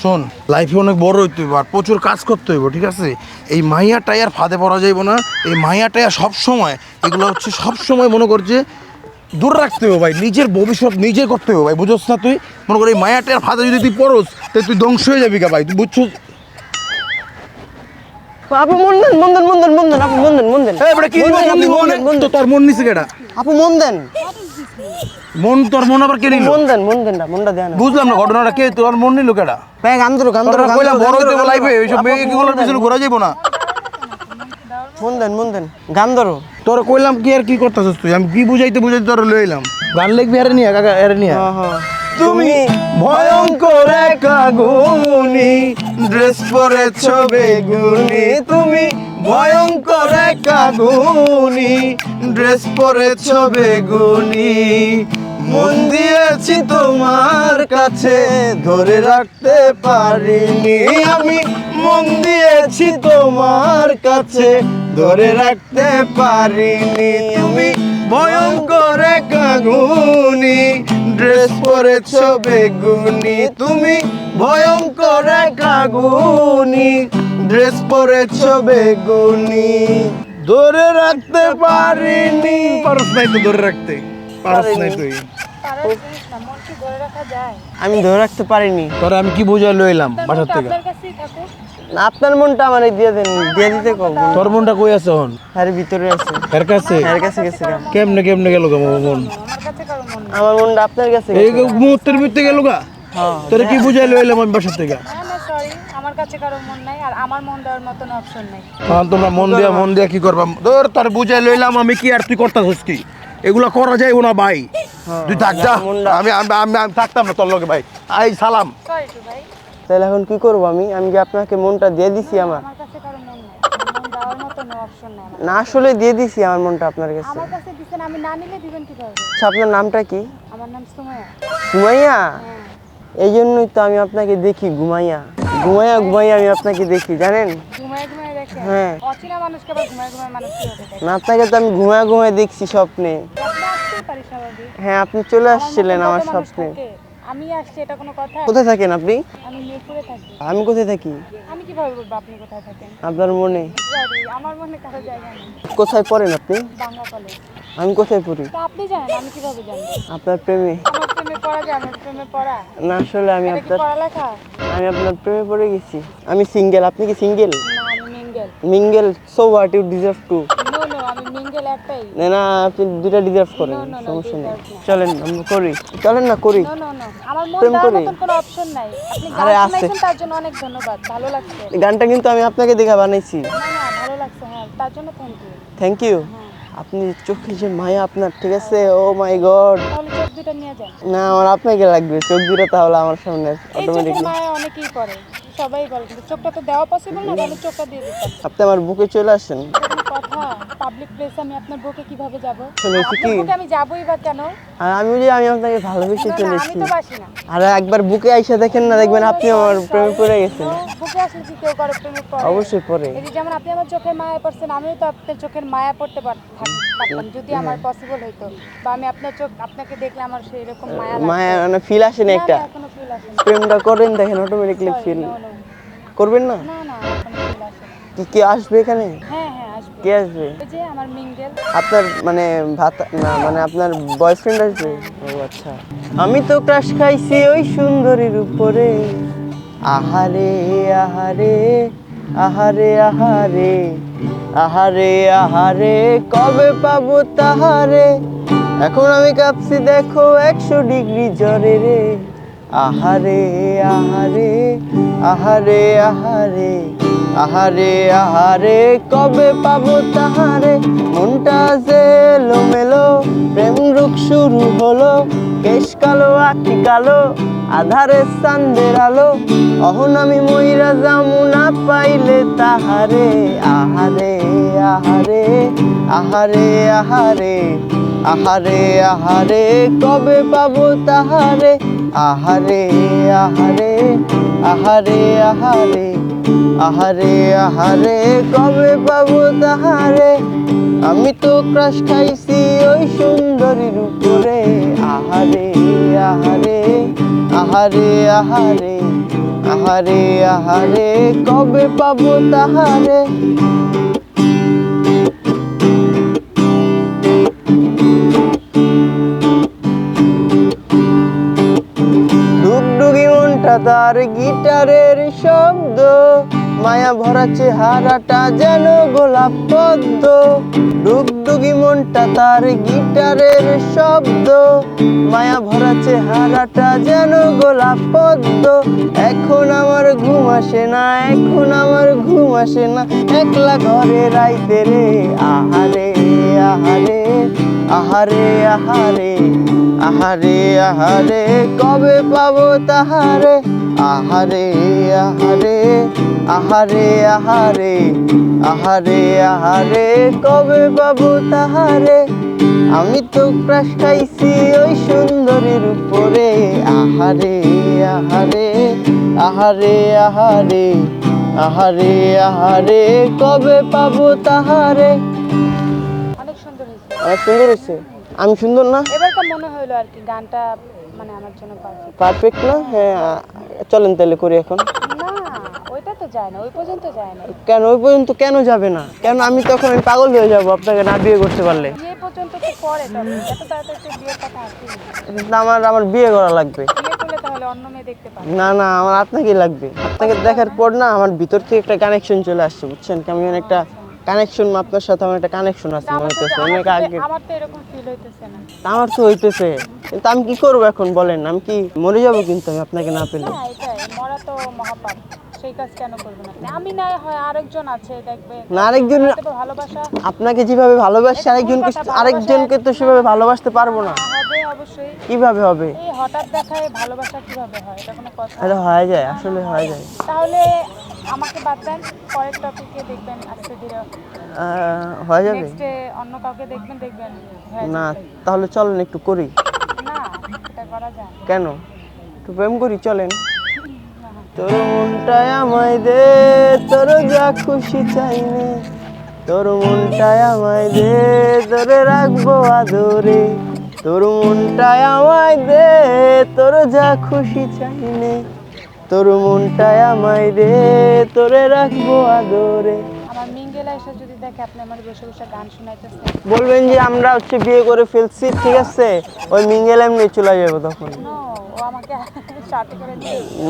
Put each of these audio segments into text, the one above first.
শোন লাইফে অনেক বড় হইতে হইব আর প্রচুর কাজ করতে হইব, ঠিক আছে? এই মাইয়া টাইয়ার ফাঁদে পড়া যাইব না, এই মাইয়া টায়ার সব সময় এগুলো হচ্ছে সব সময় মনে করছে দূর রাখতে হবে ভাই, নিজের ভবিষ্যৎ নিজে করতে হবে ভাই বুঝছ না তুই? মনে করি এই ফাঁদে যদি তুই পড়স তাহলে তুই ধ্বংস হয়ে যাবি গা ভাই, তুই বুঝছ আপু মন দেন মন দেন মন দেন মন দেন আপু মন দেন মন দেন এই কি মন দেন, মন আপু, মন দেন, মন তো। তোর মন নিছে কেডা? আপু মন দেন মন তোর মন আবার কে নিল? মন দেন মন দেন না মনটা দেন বুঝলাম না ঘটনাটা কে তোর মন নিল কেডা? ভাই গান ধরো গান ধরো তোরা কইলাম বড় হইতে লাইফে এইসব মেয়ে গুলোর পিছনে ঘোরা যাইব না। মন দেন মন দেন গান ধরো তোর কইলাম কি আর কি করতেছিস তুই? আমি কি বুঝাইতে বুঝাইতে তোর লইলাম। গান লিখবি আরে নিয়ে কাকা আরে নিয়ে। তুমি ভয়ঙ্কর এক আগুনি ড্রেস পরেছ বেগুনি। তুমি ভয়ঙ্কর এক আগুনি ড্রেস পরেছ বেগুনি। মন দিয়েছি তোমার কাছে, ধরে রাখতে পারিনি আমি। মন দিয়েছি তোমার কাছে, ধরে রাখতে পারিনি তুমি। ভয়ঙ্কর এক আগুনি ড্রেস পরেছ বেগুনি তুমি ভয়ঙ্কর এক আগুনি ড্রেস পরেছ বেগুনি ধরে রাখতে পারিনি। পারস নাই তো ধরে রাখতে পারস নাই তুই। পারাস না কি ধরে রাখা যায় আমি ধরে রাখতে পারিনি। তোর আমি কি বুঝা লইলাম বাসার থেকে? আপনার মনটা আমার দিয়ে দেন দিয়ে দিতে কব তোর মনটা কই আছে এর ভিতরে আছে। এর কাছে? এর কাছে গেছে কেমনে কেমনে গেল মন? আমার মন মনটা আপনার কাছে এই মুহূর্তের ভিতরে গেল গা? হ্যাঁ। তোর কি বুঝাই লইলাম আমি বাসার থেকে? না না সরি আমার কাছে কারও মন নাই আর আমার মন দেওয়ার মতন অপশন নাই। তখন তোমরা মন দিয়া মন দিয়া কি করবা? ধর তার বুঝাই লইলাম আমি কি আর তুই করতাছিস কি? এগুলা করা যায় না ভাই। তুই থাক যা। আমি আমি আমি থাকতাম না তোর লগে ভাই। আই সালাম। তাহলে এখন কি করব আমি? আমি কি আপনাকে মনটা দিয়ে দিছি আমার আমার কাছে কারও মন নাই অপশন নাই না। আসলে দিয়ে দিছি আমার মনটা আপনার কাছে। আমার কাছে দিচ্ছেন আমি না নিলে দিবেন কীভাবে? আচ্ছা আপনার নামটা কি? আমার নাম ঘুমাইয়া হ্যাঁ। এই জন্যই তো আমি আপনাকে দেখি ঘুমাইয়া। ঘুমাইয়া ঘুমাইয়া আমি আপনাকে দেখি জানেন? দেখেন হ্যাঁ। অচেনা মানুষকে আবার ঘুমায় ঘুমায় মানুষ কীভাবে না আপনাকে তো আমি ঘুমায়া ঘুমায় দেখছি স্বপ্নে। হ্যাঁ আপনি চলে আসছিলেন আমার স্বপ্নে? আমি আসছি এটা কোনো কথা? কোথায় থাকেন আপনি? আমি মিরপুরে থাকি। আমি কোথায় থাকি? আমি কীভাবে বলব আপনি কোথায় থাকেন? আপনার মনে? আমার মনে কারও জায়গা নেই। কোথায় পড়েন আপনি? বাংলা কলেজ আমি কোথায় পড়ি? তা আপনি জানেন আমি কীভাবে জানব আপনার প্রেমে? আমার প্রেমে পড়া যায় আমার প্রেমে পড়া। না আসলে আমি আপনার পড়ালেখা? আমি আপনার প্রেমে পড়ে গেছি। আমি সিঙ্গেল আপনি কি সিঙ্গেল না আমি mingle mingle so what you deserve to একটাই। না না আপনি দুটা ডিজার্ভ করেন সমস্যা নেই। চলেন আমরা করি। চলেন না করি। নো নো নো আমার মন দেওয়ার। কোনো অপশন নাই। আপনি আরে গান আছে। শুনাইছেন তার জন্য অনেক ধন্যবাদ ভালো লাগছে। গানটা কিন্তু আমি আপনাকে দেখা বানাইছি। না না ভালো লাগছে হ্যাঁ তার জন্য থ্যাংক ইউ থ্যাংক ইউ আপনি চোখে যে মায়া আপনার ঠিক আছে? ও মাই গড দুটো না আমার আপনাকে লাগবে চোখ দিলে তাহলে আমার সামনে অটোমেটিকলি মায়া অনেকেই করে সবাই বলে চোখটা তো দেওয়া পসিবল না তাহলে চোখটা দিয়ে দিতাম আপনি আমার বুকে চলে আসেন। কথা পাবলিক প্লেসে আমি আপনার বুকে কীভাবে যাব? আপনার বুকে আমি যাবই বা কেন? আর আমি যে আমি আপনাকে ভালোবেসে চলে আমি তো বাসি না। আর একবার বুকে আইসা দেখেন না দেখবেন আপনি আমার প্রেমে পড়ে গেছেন। বুকে আসলে কি কেউ করে প্রেমে পড়ে? অবশ্যই পড়ে। এই যেমন আপনি আমার চোখের মায়া পড়ছেন আমিও তো আপনার চোখের মায়া পড়তে পারতাম যদি আমার পসিবল হইতো। বা আমি আপনার চোখ আপনাকে দেখলে আমার সেই রকম মায়া মায়া মানে ফিল আসে না একটা। প্রেমটা করেন দেখেন অটোমেটিকলি ফিল. করবেন না? না না কি কে আসবে এখানে? হ্যাঁ হ্যাঁ কে আসবে? আপনার মানে ভাত না মানে আপনার বয়ফ্রেন্ড আসবে? ও আচ্ছা। আমি তো ক্রাশ খাইছি ওই সুন্দরীর উপরে। আহারে আহারে আহারে আহারে আহারে আহারে কবে পাবো তাহারে? এখন আমি কাঁপছি দেখো একশো ডিগ্রি জ্বরে রে। আহারে আহারে আহারে আহারে আহারে আহারে, কবে পাবো তাহারে? মনটা যে মেলো প্রেম রুখ শুরু হলো কেশ কালো আখি কালো, আধারে চান্দের আলো। অহন আমি ময়রা যামু না পাইলে তাহারে, আহারে আহারে আহারে আহারে আহারে আহারে, কবে পাবো তাহারে? আহারে আহারে আহারে আহারে। আহারে আহারে, কবে পাবো তাহারে? আমি তো ক্রাশ খাইছি ওই সুন্দরীর উপরে আহারে আহারে আহারে আহারে আহারে আহারে, কবে পাবো তাহারে? তার গিটারের শব্দ, মায়া ভরা চেহারাটা যেন গোলাপ পদ্ম। ডুগডুগি মনটা তার গিটারের শব্দ, মায়া ভরা চেহারাটা যেন গোলাপ পদ্ম। এখন আমার ঘুম আসে না, এখন আমার ঘুম আসে না, একলা ঘরে রাইতে রে, আহারে আহারে। আহারে আহারে আহারে আহারে কবে পাবো তাহারে আহারে আহারে আহারে আহারে আহারে আহারে কবে পাবো তাহারে আমি তো ক্রাশ খাইছি ওই সুন্দরীর উপরে আহারে আহারে আহারে আহারে আহারে আহারে কবে পাবো তাহারে অনেক সুন্দর হয়েছে। আমি সুন্দর না? এবার তো মনে হলো আর কি গানটা মানে আমার জন্য পারফেক্ট পারফেক্ট না? হ্যাঁ চলেন তাহলে করি এখন। না ওইটা তো যায় না ওই পর্যন্ত যায় না। কেন ওই পর্যন্ত কেন যাবে না? কেন আমি তখন আমি পাগল হয়ে যাব আপনাকে না বিয়ে করতে পারলে? বিয়ে পর্যন্ত তো পরে তবে এত তাড়াতাড়ি বিয়ের কথা আমার আমার বিয়ে করা লাগবে। না না আমার আপনাকেই লাগবে। আপনাকে দেখার পর না আমার ভিতর থেকে একটা কানেকশন চলে আসছে বুঝছেন? কেমন একটা কানেকশন আপনার সাথে আমার একটা কানেকশন আছে মনে হচ্ছে অনেক আগে আমার তো এরকম ফিল হইতেছে না। আমার তো হইতেছে। কিন্তু আমি কি করব এখন বলেন? আমি কি মরে যাব কিন্তু আমি আপনাকে না পেলে? মরা তো মহাপাপ। সেই কাজ কেন করবেন আপনি আমি না হয় আরেকজন আছে দেখবে। না আরেকজন ভালোবাসা আপনাকে যেভাবে ভালোবাসি আরেকজনকে আরেকজনকে তো সেভাবে ভালোবাসতে পারব না। হবে অবশ্যই। কীভাবে হবে? এই হঠাৎ দেখায় ভালোবাসা কীভাবে হয়? এটা কোনো কথা। আরে হয়ে যায় আসলে হয়ে যায়। তাহলে আমাকে বাদ দেন। পরের টপিকে দেখবেন ধীরে আহ, হয়ে যাবে? নেক্সটে অন্য কাউকে দেখবেন দেখবেন। না তাহলে চলেন একটু করি। না এটা করা যায় কেন? একটু প্রেম করি চলেন। তোর মনটায় আমায় দে তোর যা খুশি চাইনে তোর মনটায় আমায় দে তোরে রাখব আদরে। তোর মনটায় আমায় দে তোর যা খুশি চাইনে তোর মনটায় আমায় দে তোরে রাখব আদরে। আমার মিঙ্গেলা এসে যদি দেখে আপনি আমার বসে বসে গান শোনাইতেছেন। বলবেন যে আমরা হচ্ছে বিয়ে করে ফেলছি ঠিক আছে? ওই মিঙ্গেল এমনি চলে যাব তখন।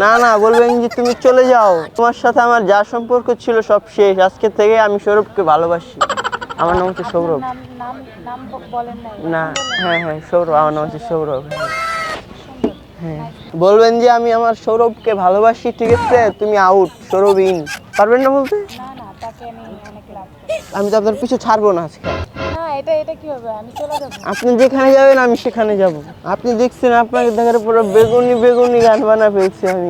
নো না বলবেন যে তুমি চলে যাও। তোমার সাথে আমার যা সম্পর্ক ছিল সব শেষ। আজকে থেকে আমি সৌরভকে ভালোবাসি। আমার নাম হচ্ছে সৌরভ। না হ্যাঁ হ্যাঁ সৌরভ আমার নাম হচ্ছে সৌরভ। হ্যাঁ। বলবেন যে আমি আমার সৌরভকে ভালোবাসি ঠিক আছে? তুমি আউট সৌরভ ইন পারবেন না বলতে? আমি তো আপনার পিছু ছাড়বো না আজকে। এটা এটা কি হবে? আমি চলে যাব। আপনি যেখানে যাবেন আমি সেখানে যাব। আপনি দেখছেন আপনাকে দেখার পরে বেগুনি বেগুনি গান বানা পেয়েছি আমি।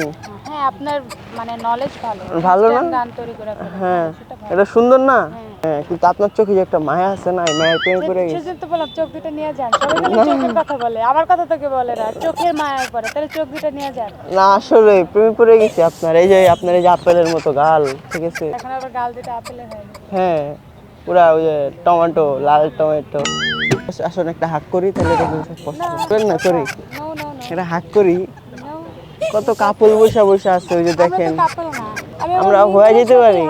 হ্যাঁ আপনার মানে নলেজ ভালো। ভালো না? গান তৈরি করে হ্যাঁ এটা সুন্দর না? হ্যাঁ। কিন্তু আপনার চোখে যে একটা মায়া আছে না এই মায়ের প্রেম করে গেছে। সেজন্য তো বললাম চোখ দুটো নিয়ে যান। সবাই খালি চোখের কথা বলে। আমার কথা তোকে বলে না। চোখের মায়ায় পড়ে তাহলে চোখ দুটো নিয়ে যান। না আসলে প্রেমে পড়ে গেছি আপনার। এই যে আপনার এই যে আপেলের মতো গাল ঠিক আছে? এখন আবার গাল দুটো আপেলের হয়নি হ্যাঁ পুরা ওই যে টমেটো লাল টমেটো। আসলে একটা হাক করি তাহলে না করি? একটা হাক করি কত কাপড় বসে বসে আছে ওই যে দেখেন। আমরা হয়ে যেতে পারি।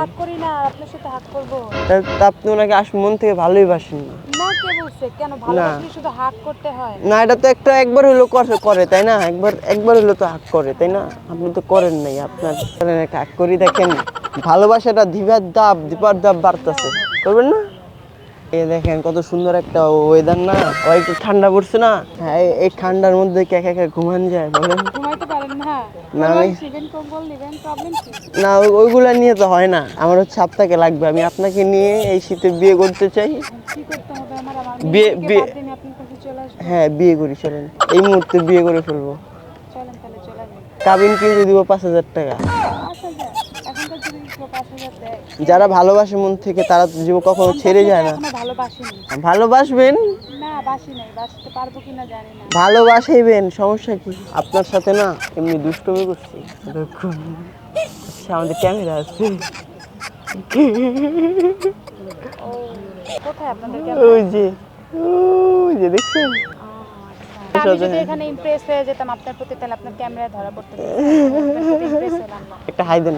আপনি ওনাকে আস মন থেকে ভালোই বাসেন না। না কে এটা তো একটা একবার হলো করে- তাই না? একবার একবার হলো তো হাক করে তাই না? আপনি তো করেন নাই আপনার একটা হাক করি দেখেন। ভালোবাসাটা দিবার দাব দিবার দাব বাড়তেছে। করবেন না? এই দেখেন কত সুন্দর একটা ওয়েদার না? একটু ঠান্ডা পড়ছে না? হ্যাঁ এই- ঠান্ডার মধ্যে কে একা ঘুমান যায় বলেন। ঘুমাইতে না না, ওইগুলা নিয়ে তো হয় না। আমার হচ্ছে আপনাকে লাগবে। আমি আপনাকে নিয়ে এই শীতে বিয়ে করতে চাই। বিয়ে- বিয়ে- হ্যাঁ বিয়ে করি চলেন। এই মুহূর্তে বিয়ে করে ফেলব। কাবিন কি দিব পাঁচ হাজার টাকা পাঁচ হাজার এখনকার যদি কেউ পাঁচ হাজার দেয় যারা ভালোবাসে মন থেকে তারা তো জীবন কখনো ছেড়ে যায় না। ভালোবাসবেন? না বাসি নাই বাসতে পারব কিনা জানি না। ভালোবাসাইবেন সমস্যা কি? আপনার সাথে না এমনি দুষ্টমি করছি। দেখুন আচ্ছা আমাদের ক্যামেরা আছে। ওই যে ওই যে দেখছেন? আচ্ছা। এখানে ইমপ্রেস হয়ে যেতাম আপনার প্রতি তাহলে আপনার ধরা পড়তো। একটা হাই দেন।